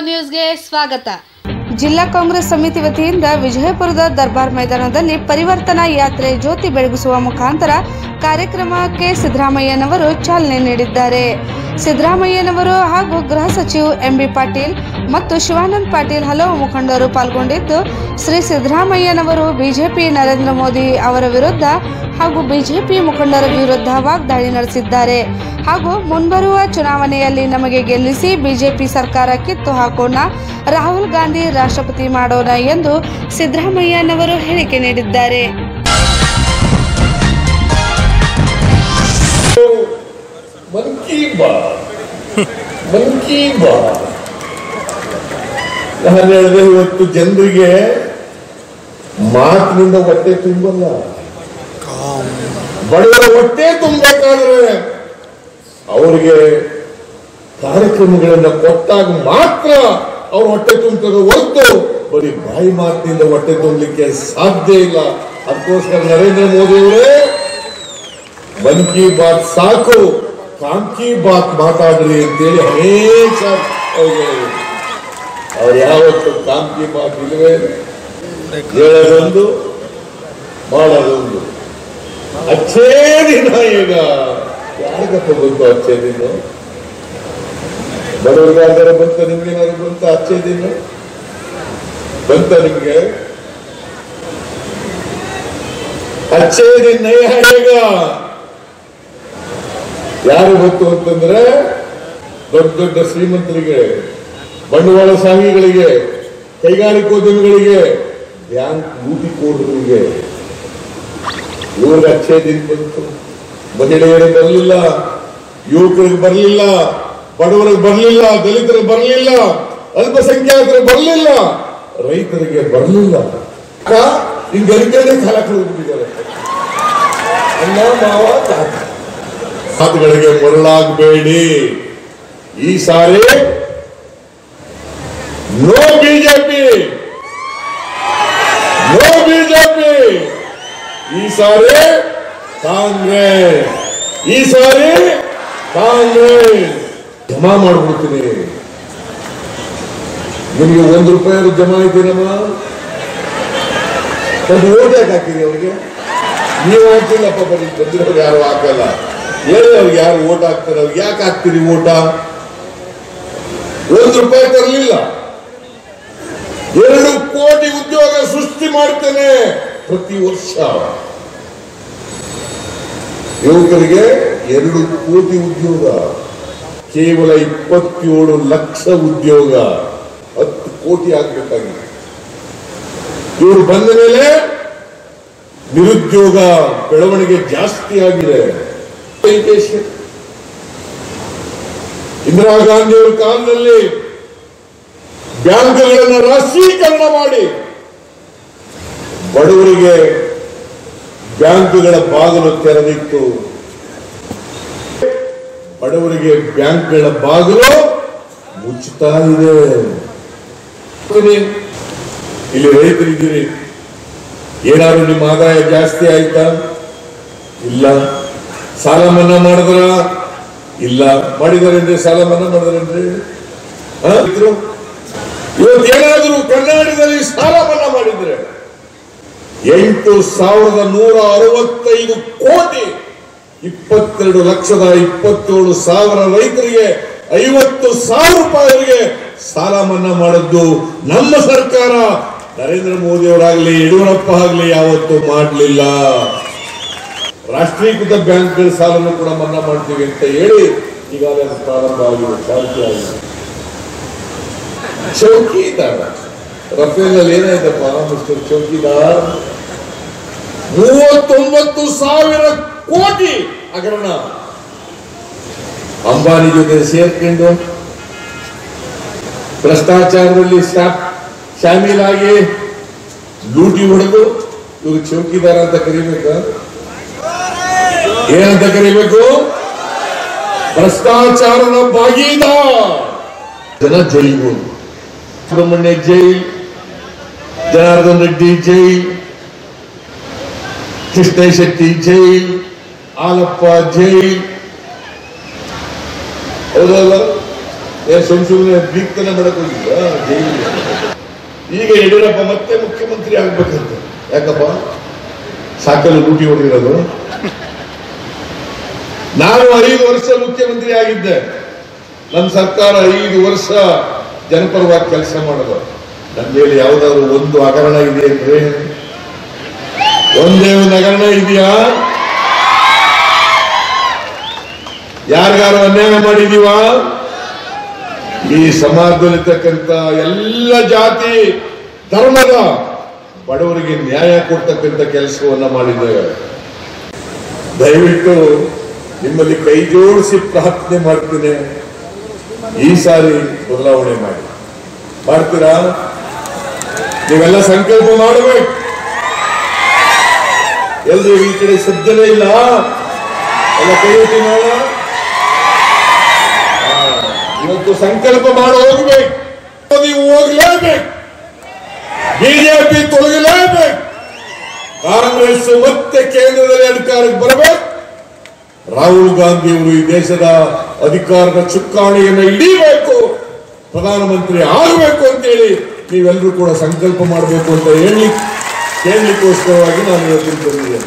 ನ್ಯೂಸ್ಗೆ ಸ್ವಾಗತ. ಜಿಲ್ಲಾ ಕಾಂಗ್ರೆಸ್ ಸಮಿತಿ ವತಿಯಿಂದ ವಿಜಯಪುರದ ದರ್ಬಾರ್ ಮೈದಾನದಲ್ಲಿ ಪರಿವರ್ತನಾ ಯಾತ್ರೆ ಜ್ಯೋತಿ ಬೆಳಗಿಸುವ ಮುಖಾಂತರ ಕಾರ್ಯಕ್ರಮಕ್ಕೆ ಸಿದ್ದರಾಮಯ್ಯನವರು ಚಾಲನೆ ನೀಡಿದ್ದಾರೆ. ಸಿದ್ದರಾಮಯ್ಯನವರು ಹಾಗೂ ಗೃಹ ಸಚಿವ ಎಂಬಿ ಪಾಟೀಲ್ ಮತ್ತು ಶಿವಾನಂದ್ ಪಾಟೀಲ್ ಹಲವು ಮುಖಂಡರು ಪಾಲ್ಗೊಂಡಿದ್ದು, ಶ್ರೀ ಸಿದ್ದರಾಮಯ್ಯನವರು ಬಿಜೆಪಿ ನರೇಂದ್ರ ಮೋದಿ ಅವರ ವಿರುದ್ಧ ಹಾಗೂ ಬಿಜೆಪಿ ಮುಖಂಡರ ವಿರುದ್ಧ ವಾಗ್ದಾಳಿ ನಡೆಸಿದ್ದಾರೆ. ಹಾಗೂ ಮುಂಬರುವ ಚುನಾವಣೆಯಲ್ಲಿ ನಮಗೆ ಗೆಲ್ಲಿಸಿ ಬಿಜೆಪಿ ಸರ್ಕಾರ ಕಿತ್ತು ಹಾಕೋಣ ರಾಹುಲ್ ಗಾಂಧಿ ರಾಷ್ಟ್ರಪತಿ ಮಾಡೋಣ ಎಂದು ಸಿದ್ದರಾಮಯ್ಯನವರು ಹೇಳಿಕೆ ನೀಡಿದ್ದಾರೆ. ಇವತ್ತು ಜನರಿಗೆ ಮಾತಿನಿಂದ ಹೊಟ್ಟೆ ತುಂಬಲ್ಲ. ಬಡವರ ಹೊಟ್ಟೆ ತುಂಬಬೇಕಾದ್ರೆ ಅವರಿಗೆ ಕಾರ್ಯಕ್ರಮಗಳನ್ನು ಕೊಟ್ಟಾಗ ಮಾತ್ರ ಅವ್ರ ಹೊಟ್ಟೆ ತುಂಬ ಹೊರತು ಬರೀ ಬಾಯಿ ಮಾತಿನಿಂದ ಹೊಟ್ಟೆ ತುಂಬಲಿಕ್ಕೆ ಸಾಧ್ಯ ಇಲ್ಲ. ಅದಕ್ಕೋಸ್ಕರ ನರೇಂದ್ರ ಮೋದಿ ಅವರೇ, ಮನ್ ಕಿ ಬಾತ್ ಸಾಕು ಕಾಂಕಿ ಬಾತ್ ಮಾತಾಡ್ರಿ ಅಂತೇಳಿ ಅನೇಕ ಅವ್ರು ಯಾವತ್ತು ಕಾಂಕಿ ಬಾತ್ ಇಲ್ಲವೇ ಇಲ್ಲ. ಹೇಳೋದೊಂದು, ಮಾಡೋದೊಂದು. ಅಚ್ಚೇ ದಿನ ಈಗ. ಯಾರಿಗಪ್ಪ ಬಂತು ಅಚ್ಚೇ ದಿನ ಬಡವರಿಗಾದರೆ ಬಂತ, ನಿಮ್ಗೇನಾದ್ರು ಬಂತ ಅಚ್ಚೇ ದಿನ? ಬಂತ ನಿಮ್ಗೆ? ಅಚ್ಚೇ ದಿನ ಹೇಗ? ಯಾರು ಗೊತ್ತು ಅಂತಂದ್ರೆ ದೊಡ್ಡ ದೊಡ್ಡ ಶ್ರೀಮಂತರಿಗೆ, ಬಂಡವಾಳ ಸಾಹಿಗಳಿಗೆ, ಕೈಗಾರಿಕೋದ್ಯಮಿಗಳಿಗೆ, ಬ್ಯಾಂಕ್ ಲೂಟಿಕೋರರಿಗೆ ಇವ್ರಿಗೆ ಅಚ್ಚೆ ದಿನ ಬಂತು. ಮಹಿಳೆಯರಿಗೆ ಬರಲಿಲ್ಲ ಯುವಕರಿಗೆ ಬರಲಿಲ್ಲ. ಬಡವರಿಗೆ ಬರಲಿಲ್ಲ, ದಲಿತರಿಗೆ ಬರಲಿಲ್ಲ, ಅಲ್ಪಸಂಖ್ಯಾತರಿಗೆ ಬರಲಿಲ್ಲ, ರೈತರಿಗೆ ಬರಲಿಲ್ಲ. ಹಿಂಗೆ ಗರಿಕೆನೆ ಕಾಲ ಕಳೆದ್ಬಿಟ್ಟಿದ್ದಾರೆ. ಅಣ್ಣ, ಮಾವ, ತಾತ. ಮಾತುಗಳಿಗೆ ಮರಳಾಗಬೇಡಿ. ಈ ಸಾರಿ ನೋ ಬಿಜೆಪಿ. No BJP. ಈ ಸಾರಿ ಕಾಂಗ್ರೆಸ್. ಈ ಸಾರಿ ಕಾಂಗ್ರೆಸ್. ಜಮಾ ಮಾಡ್ಬಿಡ್ತೀನಿ. ನಿಮಗೆ ಒಂದು ರೂಪಾಯಿ ಜಮಾ ಇದ್ದೀನಮ್ಮ ಒಂದು ಓಟ್ ಹಾಕಿರಿ ಅವ್ರಿಗೆ. ನೀವು ಹಾಕ್ತಿಲ್ಲಪ್ಪ ಬರೀ ಬಂದಿರೋರು ಯಾರು ಹಾಕಲ್ಲ. ಹೇಳಿ ಅವ್ರಿಗೆ ಯಾರು ಓಟ್ ಹಾಕ್ತಾರೆ, ಅವ್ರಿಗೆ ಯಾಕೆ ಹಾಕ್ತೀರಿ ಓಟ? ಒಂದು ರೂಪಾಯಿ ತರಲಿಲ್ಲ. ಎರಡು ಕೋಟಿ ಉದ್ಯೋಗ ಸೃಷ್ಟಿ ಮಾಡ್ತೇನೆ ಪ್ರತಿ ವರ್ಷ. ಯುವಕರಿಗೆ ಎರಡು ಕೋಟಿ ಉದ್ಯೋಗ. ಕೇವಲ ಇಪ್ಪತ್ತೇಳು ಲಕ್ಷ ಉದ್ಯೋಗ, ಹತ್ತು ಕೋಟಿ ಆಗಬೇಕಾಗಿದೆ. ಇವರು ಬಂದ ಮೇಲೆ ನಿರುದ್ಯೋಗ ಬೆಳವಣಿಗೆ ಜಾಸ್ತಿ ಆಗಿದೆ. ಇಂದಿರಾ ಗಾಂಧಿ ಅವರ ಕಾಲದಲ್ಲಿ ಬ್ಯಾಂಕ್ಗಳನ್ನು ರಾಷ್ಟ್ರೀಕರಣ ಮಾಡಿ ಬಡವರಿಗೆ ಬ್ಯಾಂಕ್ಗಳ ಬಾಗಿಲು ತೆರೆದಿತ್ತು ಬಡವರಿಗೆ ಬ್ಯಾಂಕ್ಗಳ ಬಾಗಿಲು ಮುಚ್ಚುತ್ತಾ ಇದೆ. ಇಲ್ಲಿ ರೈತರಿದ್ದೀರಿ. ಏನಾದ್ರು ನಿಮ್ಮ ಆದಾಯ ಜಾಸ್ತಿ ಆಯ್ತಾ? ಇಲ್ಲ. ಸಾಲ ಮನ್ನಾ ಮಾಡಿದ್ರ? ಇಲ್ಲ. ಮಾಡಿದಾರೇನ್ರಿ ಸಾಲ ಮನ್ನಾ? ಇದ್ರು? ಇವತ್ತೇನಾದ್ರೂ ಕರ್ನಾಟಕದಲ್ಲಿ ಸಾಲ ಮನ್ನಾ ಮಾಡಿದ್ರೆ ಎಂಟು ಸಾವಿರದ ನೂರ ಅರವತ್ತೈದು ಕೋಟಿ ಇಪ್ಪತ್ತೆರಡು ಲಕ್ಷದ ಇಪ್ಪತ್ತೇಳು ಸಾವಿರ ರೈತರಿಗೆ ಐವತ್ತು ಸಾವಿರ ರೂಪಾಯಿಗಳಿಗೆ ಸಾಲ ಮನ್ನಾ ಮಾಡಿದ್ದು ನಮ್ಮ ಸರ್ಕಾರ. ನರೇಂದ್ರ ಮೋದಿ ಅವರಾಗ್ಲಿ ಯಡಿಯೂರಪ್ಪ ಆಗ್ಲಿ ಯಾವತ್ತೂ ಮಾಡಲಿಲ್ಲ. ರಾಷ್ಟ್ರೀಕೃತ ಬ್ಯಾಂಕ್ಗಳ ಸಾಲನ್ನು ಕೂಡ ಮನ್ನಾ ಮಾಡ್ತೀವಿ ಅಂತ ಹೇಳಿ ಈಗಾಗಲೇ ಪ್ರಾರಂಭ ಆಗಿದೆ, ಚಾಲ್ತಿ ಆಗಿದೆ. ಚೌಕಿದಾರ. ರಫೇಲ್ ಏನಾಯ್ತಪ್ಪ ಮಿಸ್ಟರ್ ಚೌಕಿದಾರ್? ಮೂವತ್ತೊಂಬತ್ತು ಸಾವಿರ ಕೋಟಿ ಹಗರಣ ಅಂಬಾನಿ ಜೊತೆ ಸೇರ್ಕೊಂಡು ಭ್ರಷ್ಟಾಚಾರದಲ್ಲಿ ಶಾ- ಶಾಮೀಲಾಗಿ ಲೂಟಿ ಹೊಡೆದು ಇವರು ಚೌಕಿದಾರ ಅಂತ ಕರಿಬೇಕಾ ಏನಂತ ಕರಿಬೇಕು ಭ್ರಷ್ಟಾಚಾರದ ಭಾಗೀದಾರ ಜನ jail Subramanya jail Janardhan Reddy jail Krishna Shetty jail ಆಲಪ್ಪ ಜೈ ಸುಮ್ ಸುಮ್ಮನೆ ಈಗ ಯಡಿಯೂರಪ್ಪ ಮತ್ತೆ ಮುಖ್ಯಮಂತ್ರಿ ಆಗ್ಬೇಕಂತ. ಯಾಕಪ್ಪ? ಸಾಕಲು ಲೂಟಿ ಹೊಡೆದಿರೋದು. ನಾನು ಐದು ವರ್ಷ ಮುಖ್ಯಮಂತ್ರಿ ಆಗಿದ್ದೆ. ನನ್ನ ಸರ್ಕಾರ ಐದು ವರ್ಷ ಜನಪರವಾಗಿ ಕೆಲಸ ಮಾಡೋದು. ನನ್ನ ಮೇಲೆ ಯಾವ್ದಾದ್ರು ಒಂದು ಹಗರಣ ಇದೆ ಅಂದ್ರೆ ಒಂದೇ ಒಂದು ಹಗರಣ ಇದೆಯಾ? ಯಾರಿಗಾರು ಅನ್ಯಾಯ ಮಾಡಿದೀವ? ಈ ಸಮಾಜದಲ್ಲಿರ್ತಕ್ಕಂಥ ಎಲ್ಲ ಜಾತಿ, ಧರ್ಮದ ಬಡವರಿಗೆ ನ್ಯಾಯ ಕೊಡ್ತಕ್ಕಂಥ ಕೆಲಸವನ್ನ ಮಾಡಿದ್ದೇವೆ ದಯವಿಟ್ಟು ನಿಮ್ಮಲ್ಲಿ ಕೈ ಜೋಡಿಸಿ ಪ್ರಾರ್ಥನೆ ಮಾಡ್ತೀನಿ. ಈ ಸಾರಿ ಬದಲಾವಣೆ ಮಾಡಿ. ಮಾಡ್ತೀರಾ? ನೀವೆಲ್ಲ ಸಂಕಲ್ಪ ಮಾಡಬೇಕು. ಎಲ್ಲರೂ ಈ ಕಡೆ ಸಜ್ಜನೆ ಇಲ್ಲ. ಎಲ್ಲ ಕೈ ಇವತ್ತು ಸಂಕಲ್ಪ ಮಾಡಿ ಹೋಗ್ಬೇಕು. ನೀವು ಹೋಗ್ಲೇಬೇಕು. ಬಿಜೆಪಿ ತೊಲಗಲೇಬೇಕು ಕಾಂಗ್ರೆಸ್ ಮತ್ತೆ ಕೇಂದ್ರದಲ್ಲಿ ಅಧಿಕಾರಕ್ಕೆ ಬರಬೇಕು. ರಾಹುಲ್ ಗಾಂಧಿ ಅವರು ಈ ದೇಶದ ಅಧಿಕಾರದ ಚುಕ್ಕಾಣಿಯನ್ನು ಹಿಡಿಯಬೇಕು ಪ್ರಧಾನಮಂತ್ರಿ ಆಗಬೇಕು ಅಂತೇಳಿ ನೀವೆಲ್ಲರೂ ಕೂಡ ಸಂಕಲ್ಪ ಮಾಡಬೇಕು ಅಂತ ಹೇಳಿ ಕೇಳಲಿಕ್ಕೋಸ್ಕರವಾಗಿ ನಾನು ಇವತ್ತು ಬಂದಿದ್ದೇನೆ